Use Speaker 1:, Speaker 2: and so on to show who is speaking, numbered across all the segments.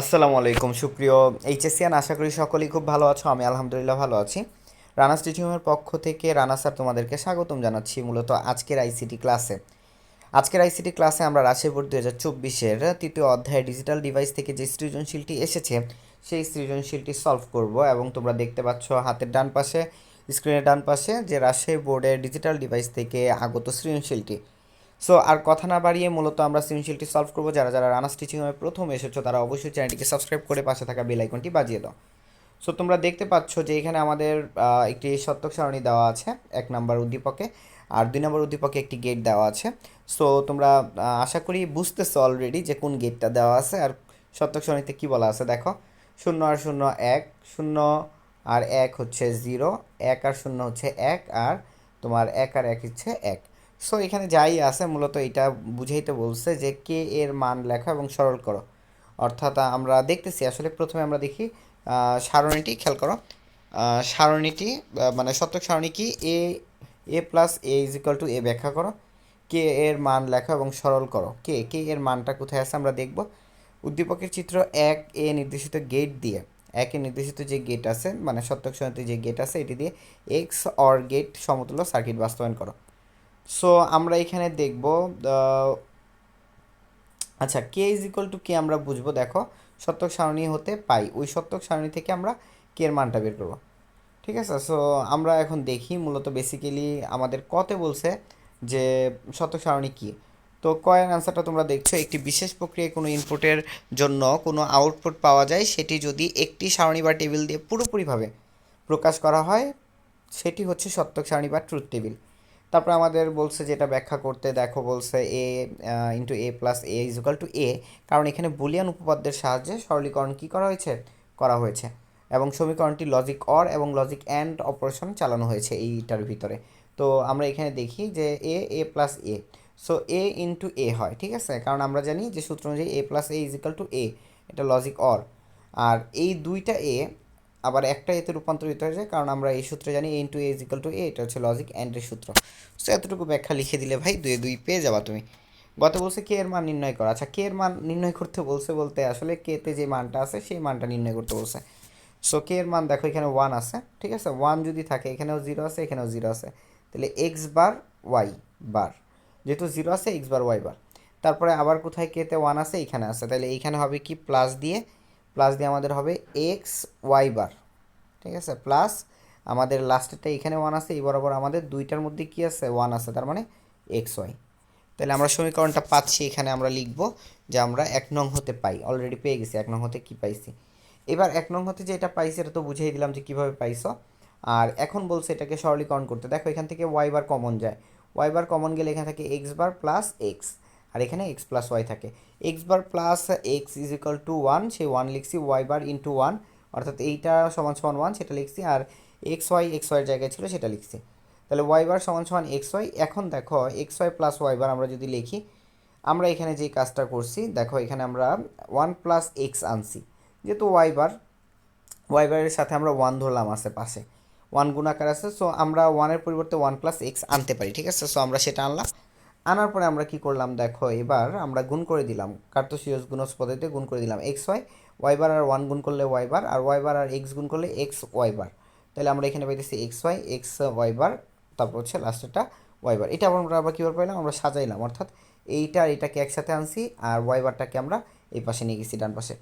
Speaker 1: আসসালামু আলাইকুম। সুপ্রিয় এইচএসিয়ান, আশা করি সকলেই খুব ভালো আছো। আমি আলহামদুলিল্লাহ ভালো আছি। রানা স্টিচিংয়ের পক্ষ থেকে রানা স্যার তোমাদেরকে স্বাগতম জানাচ্ছি মূলত আজকের আইসিটি ক্লাসে। আজকের আইসিটি ক্লাসে আমরা রাশি বোর্ড দু হাজার চব্বিশের তৃতীয় অধ্যায়ে ডিজিটাল ডিভাইস থেকে যে সৃজনশীলটি এসেছে, সেই সৃজনশীলটি সলভ করব এবং তোমরা দেখতে পাচ্ছ হাতের ডান পাশে, স্ক্রিনের ডান পাশে যে রাজশাহী বোর্ডের ডিজিটাল ডিভাইস থেকে আগত সৃজনশীলটি। সো আর কথা না বাড়িয়ে মূলত আমরা সৃজনশীলটি সলভ করব। যারা যারা রানা স্টিচিং স্টিচিংয়ে প্রথম এসেছ, তারা অবশ্যই চ্যানেলটিকে সাবস্ক্রাইব করে পাশে থাকা বেল আইকনটি বাজিয়ে দাও। সো তোমরা দেখতে পাচ্ছ যে এখানে আমাদের একটি সত্যক সারণী দেওয়া আছে এক নম্বর উদ্দীপকে, আর দুই নম্বর উদ্দীপকে একটি গেট দেওয়া আছে। সো তোমরা আশা করি বুঝতেছো অলরেডি যে কোন গেটটা দেওয়া আছে, আর সত্যক সারণীতে কী বলা আছে দেখো। শূন্য আর শূন্য এক, শূন্য আর এক হচ্ছে জিরো এক আর শূন্য হচ্ছে এক, আর তোমার এক আর এক হচ্ছে এক। সো এখানে যাই আছে, মূলত এটা বুঝাইতে বলছে যে কে এর মান লেখা এবং সরল করো। অর্থাৎ আমরা দেখতেছি, আসলে প্রথমে আমরা দেখি সারণীটি, খেয়াল করো সারণীটি মানে সত্যক সারণী কি? A A plus A is equal to A ব্যাখ্যা করো। কে এর মান লেখো এবং সরল করো। কে কে এর মানটা কোথায় আছে আমরা দেখব। উদ্দীপকের চিত্র এক এ নির্দেশিত গেট দিয়ে, একে নির্দেশিত যে গেট আছে মানে সত্যক সারণীতে যে গেট আছে, এটি দিয়ে এক্স অর গেট সমতুল্য সার্কিট বাস্তবায়ন করো। সো আমরা এখানে দেখব আচ্ছা K is equal to K আমরা বুঝব, দেখো সত্যক সারণী হতে পাই। ওই সত্যক সারণী থেকে আমরা কে এর মানটা বের করব। ঠিক আছে? সো আমরা এখন দেখি, মূলত বেসিক্যালি আমাদের কতে বলছে যে শতক সারণী কী। তো কয়ের আনসারটা তোমরা দেখছ, একটি বিশেষ প্রক্রিয়ায় কোনো ইনপুটের জন্য কোনো আউটপুট পাওয়া যায়, সেটি যদি একটি সারণী বা টেবিল দিয়ে পুরোপুরিভাবে প্রকাশ করা হয়, সেটি হচ্ছে সত্যক সারণী বা ট্রুথ টেবিল তারপর আমাদের বলছে যেটা ব্যাখ্যা করতে দেখো বলছে A into A plus A equal to A কারণ এখানে বুলিয়ান উপপাদ্যের সাহায্যে সরলীকরণ কী করা হয়েছে? করা হয়েছে। এবং সমীকরণটি লজিক অর এবং লজিক অ্যান্ড অপারেশন চালানো হয়েছে এইটার ভিতরে। তো আমরা এখানে দেখি যে A A plus A so A into A হয়, ঠিক আছে? কারণ আমরা জানি যে সূত্র অনুযায়ী A plus A equal to A এটা লজিক অর আর এই দুইটা এ আবার একটা এতে রূপান্তরিত হয়ে যায় কারণ আমরা এই সূত্রে জানি A into A equal to A এটা হচ্ছে লজিক অ্যান্ডের সূত্র। সো এতটুকু ব্যাখ্যা লিখে দিলে ভাই দুয়ে দুই পেয়ে যাবা তুমি। গত বলছে কে এর মান নির্ণয় করা। আচ্ছা কে এর মান নির্ণয় করতে বলছে বলতে আসলে কে তে যে মানটা আছে, সেই মানটা নির্ণয় করতে বলছে। সো কে এর মান দেখো এখানে ওয়ান আছে, ঠিক আছে? ওয়ান যদি থাকে, এখানেও জিরো আছে, এখানেও জিরো আছে। তাহলে এক্স বার ওয়াই বার যেহেতু জিরো আছে এক্স বার ওয়াই বার তারপরে আবার কোথায় কেতে ওয়ান আছে, এখানে আছে। তাহলে এইখানে হবে কি? প্লাস দিয়ে প্লাস দিয়ে আমাদের হবে এক্স ওয়াই বার ঠিক আছে? প্লাস আমাদের লাস্টেরটা এখানে ওয়ান আছে, এই বরাবর আমাদের দুইটার মধ্যে কি আছে? ওয়ান আছে, তার মানে এক্স ওয়াই তাহলে আমরা সমীকরণটা পাচ্ছি, এখানে আমরা লিখব যে আমরা এক নং হতে পাই অলরেডি পেয়ে গেছি, এক নং হতে কি পাইছি? এবার এক নং হতে যে এটা পাইছি, এটা তো বুঝিয়ে দিলাম যে কীভাবে পাইছো। আর এখন বলছে এটাকে সরলীকরণ করতে, দেখো এখান থেকে ওয়াই বার কমন যায় ওয়াই বার কমন গেলে এখানে থাকে এক্স বার প্লাস এক্স আর এখানে এক্স প্লাস ওয়াই থাকে। X bar plus X is equal to one সেই ওয়ান লিখছি ওয়াই বার ইন্টু ওয়ান অর্থাৎ এইটা সমান সমান ওয়ান সেটা লিখছি, আর এক্স ওয়াই এক্স ওয়াইয়ের জায়গায় ছিল, সেটা লিখছি। তাহলে ওয়াই বার সমান সমান এক্স ওয়াই এখন দেখো X Y plus Y bar আমরা যদি লিখি, আমরা এখানে যে কাজটা করছি, দেখো এখানে আমরা ওয়ান প্লাস এক্স আনছি। যেহেতু ওয়াই বার ওয়াই বারের সাথে আমরা ওয়ান ধরলাম আছে পাশে। ওয়ান গুণাকার আছে সো আমরা ওয়ানের পরিবর্তে ওয়ান প্লাস এক্স আনতে পারি, ঠিক আছে? সো আমরা সেটা আনলাম। আনার পরে আমরা কি করলাম? দেখো, এবার আমরা গুণ করে দিলাম। কার্তসীয়স গুণস পদ্ধতিতে গুণ করে দিলাম। এক্স ওয়াই ওয়াই বার আর ওয়ান গুণ করলে ওয়াই বার, আর ওয়াই বার আর এক্স গুণ করলে এক্স ওয়াই বার। তাহলে আমরা এখানে পাইতেছি X Y X Y bar, তারপর হচ্ছে লাস্টেরটা ওয়াই বার। এটা আমরা আবার কীভাবে পাইলাম? আমরা সাজাইলাম, অর্থাৎ এইটা আর এটাকে একসাথে আনছি, আর ওয়াই বারটাকে আমরা এই পাশে নিয়ে গেছি, ডান পাশে।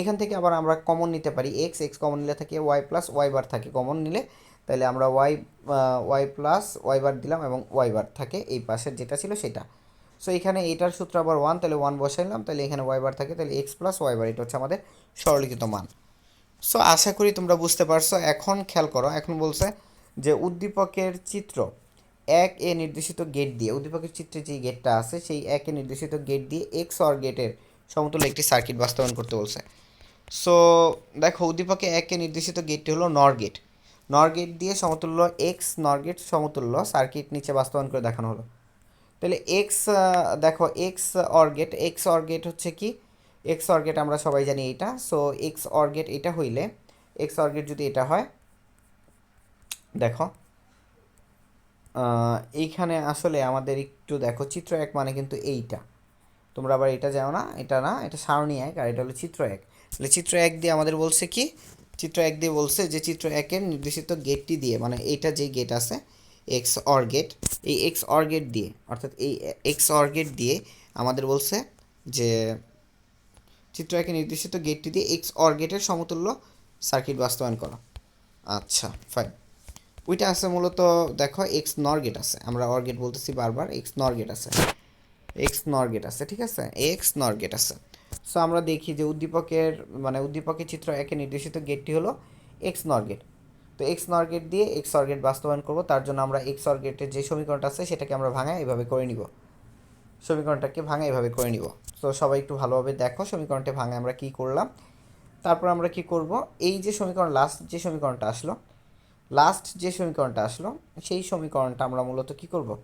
Speaker 1: এখান থেকে আবার আমরা কমন নিতে পারি। এক্স এক্স কমন নিলে থাকে ওয়াই প্লাস ওয়াই বার থাকে। কমন নিলে তাহলে আমরা Y Y plus Y bar দিলাম এবং ওয়াই বার থাকে এই পাশের যেটা ছিল সেটা। সো এখানে এটার সূত্র আবার ওয়ান তাহলে ওয়ান বসাইলাম তাহলে এখানে ওয়াই বার থাকে, তাহলে এক্স প্লাস ওয়াই বার এটা হচ্ছে আমাদের সরলীকৃত মান। সো আশা করি তোমরা বুঝতে পারছ, এখন খেয়াল করো, এখন বলছে যে উদ্দীপকের চিত্র এক এ নির্দেশিত গেট দিয়ে, উদ্দীপকের চিত্রে যে গেটটা আছে, সেই এক এ নির্দেশিত গেট দিয়ে এক্স অর গেটের সমতুল্য একটি সার্কিট বাস্তবায়ন করতে বলছে। সো দেখো, উদ্দীপকে একে নির্দেশিত গেটটি হলো নর গেট নর গেট দিয়ে সমতুল্য এক্স নর গেট সমতুল্য সার্কিট নিচে বাস্তবায়ন করে দেখানো হলো। তাহলে এক্স দেখো X or gate X or gate হচ্ছে কি? এক্স অর গেট আমরা সবাই জানি এটা সো এক্স অর গেট এটা হইলে এক্স অর গেট যদি এটা হয়, দেখো এইখানে আসলে আমাদের একটু দেখো, চিত্র এক মানে কিন্তু এইটা। তোমরা আবার এটা যাও না, এটা না, এটা সারণী এক, আর এটা হলো চিত্র এক। তাহলে চিত্র এক দিয়ে আমাদের বলছে কি? চিত্র এক দিয়ে বলছে যে চিত্র একের নির্দেশিত গেটটি দিয়ে মানে এইটা যে গেট আছে এক্স অর গেট এই এক্স অর গেট দিয়ে, অর্থাৎ এই এক্স অর গেট দিয়ে আমাদের বলছে যে চিত্র একে নির্দেশিত গেটটি দিয়ে এক্স অর গেটের সমতুল্য সার্কিট বাস্তবায়ন করা। আচ্ছা ফাইন ওইটা আছে মূলত, দেখো এক্স নর গেট আছে। আমরা অর গেট বলতেছি বারবার এক্স নর গেট আছে। এক্স নর গেট আছে, ঠিক আছে? এক্স নর গেট আছে। সো আমরা দেখি যে উদ্দীপকের মানে উদ্দীপকের চিত্র একে নির্দেশিত গেটটি হলো এক্স নর গেট তো এক্স নর গেট দিয়ে এক্স অর গেট বাস্তবায়ন করব। তার জন্য আমরা এক্স অর গেটের যে সমীকরণটা আছে, সেটাকে আমরা ভাঙায় এভাবে করে নিব। সমীকরণটাকে ভাঙা এভাবে করে নিব। তো সবাই একটু ভালোভাবে দেখো সমীকরণটা ভাঙা আমরা কি করলাম। তারপর আমরা কি করব? এই যে সমীকরণ লাস্ট যে সমীকরণটা আসলো লাস্ট যে সমীকরণটা আসলো, সেই সমীকরণটা আমরা মূলত কি করব?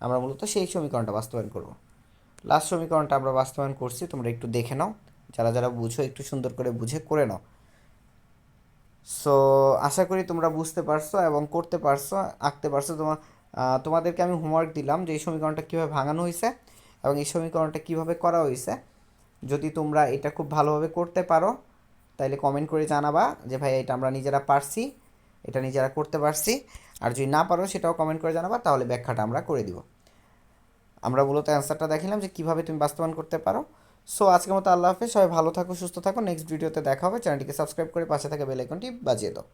Speaker 1: আমরা মূলত সেই সমীকরণটা বাস্তবায়ন করব। লাস্ট সমীকরণটা আমরা বাস্তবায়ন করছি, তোমরা একটু দেখে নাও। যারা যারা বুঝো, একটু সুন্দর করে বুঝে করে নাও। সো আশা করি তোমরা বুঝতে পারছ এবং করতে পারছ, আঁকতে পারছ। তোমার তোমাদেরকে আমি হোমওয়ার্ক দিলাম যে এই সমীকরণটা কীভাবে ভাঙানো হয়েছে এবং এই সমীকরণটা কীভাবে করা হয়েছে যদি তোমরা এটা খুব ভালোভাবে করতে পারো, তাইলে কমেন্ট করে জানাবা যে, ভাই, এটা আমরা নিজেরা পারছি, এটা নিজেরা করতে পারছি। আর যদি না পারো, সেটাও কমেন্ট করে জানাবা, তাহলে ব্যাখ্যাটা আমরা করে দিব। আমরা মূলত অ্যান্সারটা দেখিলাম যে কীভাবে তুমি বাস্তবায়ন করতে পারো। সো আজকের মতো আল্লাহ হাফেজ, সবাই ভালো থাকো, সুস্থ থাকো। নেক্সট ভিডিওতে দেখা হবে। চ্যানেলটিকে সাবস্ক্রাইব করে পাশে থাকা বেল আইকনটি বাজিয়ে দাও।